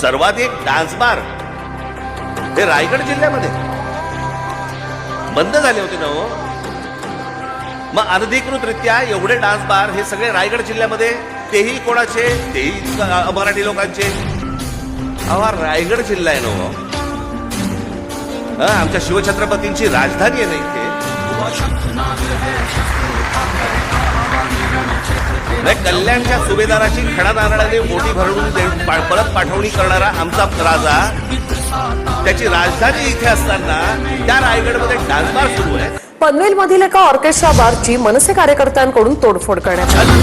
सर्वाधिक dance bar हे रायगड जिल्ह्यामध्ये. बंद झाले होते ना हो. मग अनधिकृतरित्या एवढे डान्स बार हे सगळे रायगड जिल्ह्यामध्ये तेही कोणाचे? तेही मराठी लोकांचे. अवा हा रायगड जिल्हा आहे ना हो. आमच्या शिवछत्रपतींची राजधानी आहे ना इथे. कल्याणच्या सुभेदाराची खडा नारळाने मोठी भरडून परत पाठवणी करणारा आमचा राजा त्याची राजधानी इथे असताना त्या रायगडमध्ये डान्सबार सुरू आहे. पनवेल मधील एका ऑर्केस्ट्रा बारची मनसे कार्यकर्त्यांकडून तोडफोड करण्यात आली.